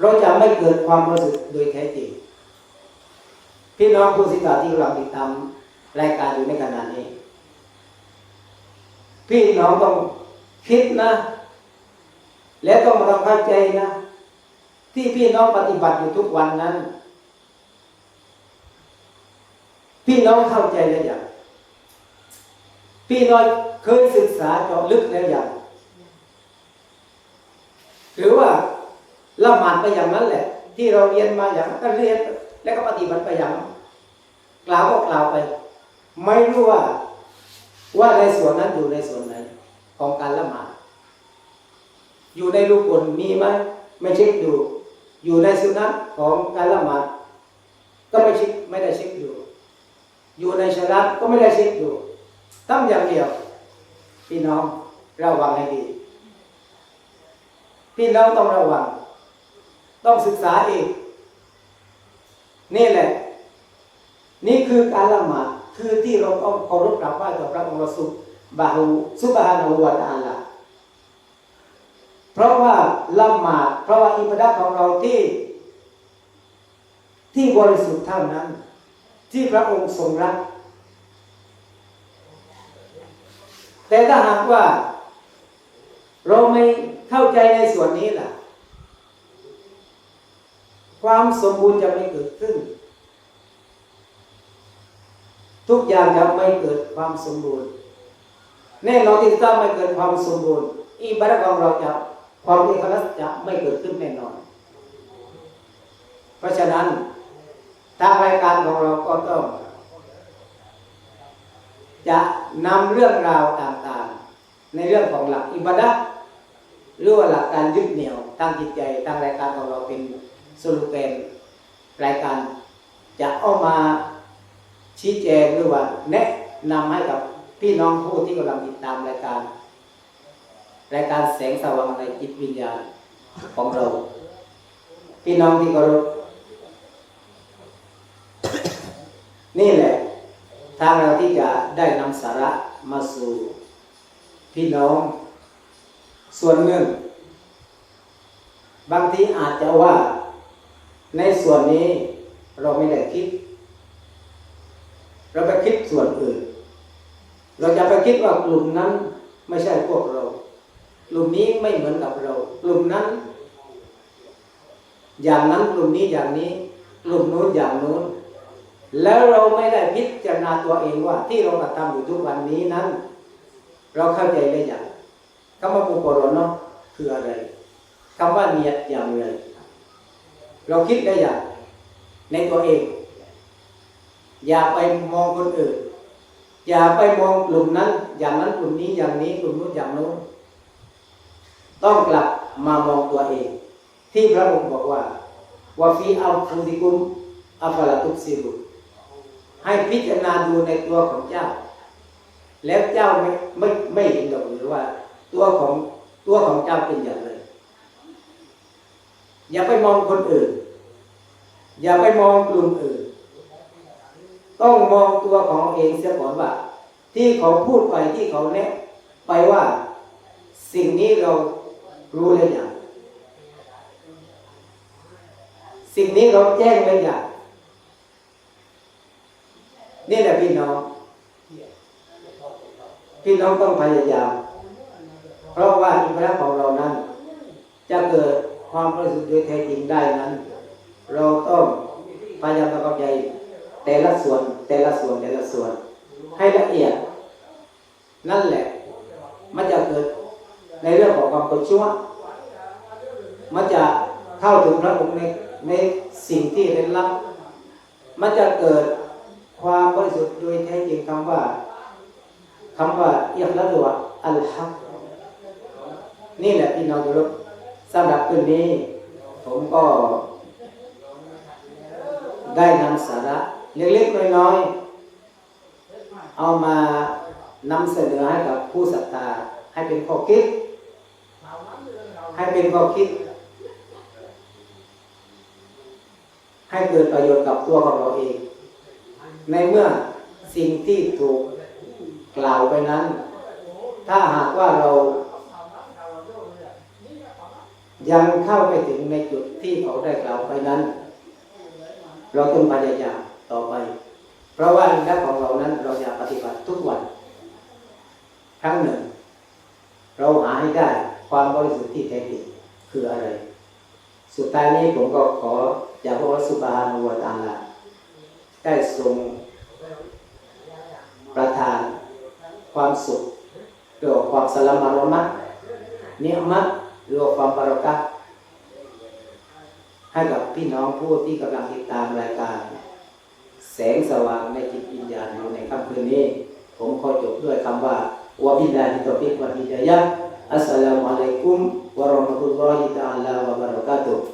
เราจะไม่เกิดความรู้สึกโดยแท้จริง พี่น้องผู้ศิษย์ที่กำลังติดตามรายการอยู่ในขณะนี้ พี่น้องต้องคิดนะ และต้องทำเข้าใจนะ ที่พี่น้องปฏิบัติอยู่ทุกวันนั้น พี่น้องเข้าใจแล้วอย่างพี่น้องเคยศึกษาเจาะลึกแล้วอย่างหรือว่า ละหมาดไปอย่างนั้นแหละ ที่เราเรียนมาอย่างนั้นก็เรียน แล้วก็ปฏิบัติไปอย่างนั้นกล่าวก็กล่าวไป ไม่รู้ว่า ว่าในส่วนนั้นอยู่ในส่วนไหนของการละหมาดอยู่ในรูปบนมีไหมไม่เช็คดู อยู่ในสุนัตของการละหมาดก็ไม่เช็คไม่ได้เช็คดูอยู่ในชรัตก็ไม่ได้เช็คดูต้องอย่างเดียว พี่น้องระวังให้ดี พี่น้องต้องระวัง ต้องศึกษาเองนี่แหละ นี่คือการละหมาดคือที่เราต้องเคารพกราบไหว้ต่อพระองค์รสุบาหูสุบฮานาหูวาตาลาเพราะว่าละหมาดเพราะว่าอิบาดะของเราที่ ที่บริสุทธิ์เท่านั้น ที่พระองค์ทรงรัก แต่ถ้าหากว่า เราไม่เข้าใจในส่วนนี้ล่ะ ความสมบูรณ์จะไม่เกิดขึ้น ทุกอย่างจะไม่เกิดความสมบูรณ์แน่นอนที่ถ้าไม่เกิดความสมบูรณ์อิบาดะห์ของเราจะความเอกลักษณ์จะไม่เกิดขึ้นแน่นอน เพราะฉะนั้นทางรายการของเราก็ต้อง จะนำเรื่องราวต่างๆ ในเรื่องของหลักอิบาดะห์หรือว่าหลักการยึดเหนี่ยวทางจิตใจทางรายการของเราเป็น สรุปเป็นรายการจะเอามาชี้แจงหรือว่าแนะนำให้กับพี่น้องผู้ที่กำลังติดตามรายการ รายการแสงสว่างในจิตวิญญาณของเรา พี่น้องที่เคารพนี่แหละ ทางเราที่จะได้นำสาระมาสู่พี่น้อง ส่วนหนึ่ง บางทีอาจจะว่า ในส่วนนี้เราไม่ได้คิด เราไปคิดส่วนอื่น เราจะไปคิดว่ากลุ่มนั้นไม่ใช่พวกเรา กลุ่มนี้ไม่เหมือนกับเรา กลุ่มนั้น อย่างนั้นกลุ่มนี้อย่างนี้ กลุ่มนู้นอย่างนู้น แล้วเราไม่ได้พิจารณาตัวเองว่า ที่เรากระทำอยู่ทุกวันนี้นั้น เราเข้าใจได้อย่างคำว่าบุปรเนาะคืออะไรคำว่าเนียดอย่างไร เราคิดได้อย่างในตัวเอง อย่าไปมองคนอื่น อย่าไปมองกลุ่มนั้น อย่างนั้นกลุ่มนี้อย่างนี้กลุ่มนู้นอย่างนู้นต้องกลับมามองตัวเอง ที่พระองค์บอกว่าว่าฟีอัลฟูติกุมอัฟลาตุกซิรุให้พิจารณาดูในตัวของเจ้า แล้วเจ้าไม่ไม่ไม่เห็นดอกหรือว่า ตัวของตัวของเจ้าเป็นอย่างไร อย่าไปมองคนอื่น อย่าไปมองกลุ่มอื่น ต้องมองตัวของเองเสียก่อนว่า ที่เขาพูดไปที่เขาแนะไปว่าสิ่งนี้เรารู้แล้วอย่างสิ่งนี้เราแจ้งแล้วอย่างนี่แหละพี่น้อง พี่น้องต้องพยายาม เพราะว่าอิมระของเรานั้น จะเกิด ความบริสุทธิ์โดยแท้จริงได้นั้น เราต้องพยายามทำความใจแต่ละส่วนแต่ละส่วนแต่ละส่วน ให้ละเอียด นั่นแหละ มันจะเกิดในเรื่องของความกดชั่วมันจะเข้าถึงพระองค์ในในสิ่งที่เร้นลับมันจะเกิดความบริสุทธิ์โดยแท้จริงคำว่าคำว่าเอียกละตัวอัลฮักนี่แหละพี่น้องทุกท่ สำหรับคืนนี้ ผมก็ ได้นำสาระเล็กๆน้อยๆเอามานำเสนอให้กับผู้ศรัทธาให้เป็นข้อคิด ให้เป็นข้อคิด ให้เกิดประโยชน์กับตัวของเราเอง ในเมื่อสิ่งที่ถูกกล่าวไปนั้น ถ้าหากว่าเรา ยังเข้าไปถึงในจุดที่เขาได้กล่าวไปนั้น เราต้องพยายามต่อไป เพราะว่าดักของเรานั้นเราจะปฏิบัติทุกวัน ครั้งหนึ่ง เราหาให้ได้ความบริสุทธิ์ที่แท้จริงคืออะไร สุดท้ายนี้ผมก็ขอจากพระสุบานุวตาลาได้ทรงประทานความสุขหรือว่าความสลามารมัตเนียมัต หรือว่าความปรากะให้กับพี่น้องผู้ที่กำลังติดตามรายการ แสงสว่างในจิตวิญญาณอยู่ในค่ำคืนนี้ ผมขอจบด้วยคำว่าวะบิลาฮิตอฟิกวะฮิดายะฮ์อัสสลามุอะลัยกุมวะเราะห์มะตุลลอฮิตะอาลาวะบารากาตุฮ์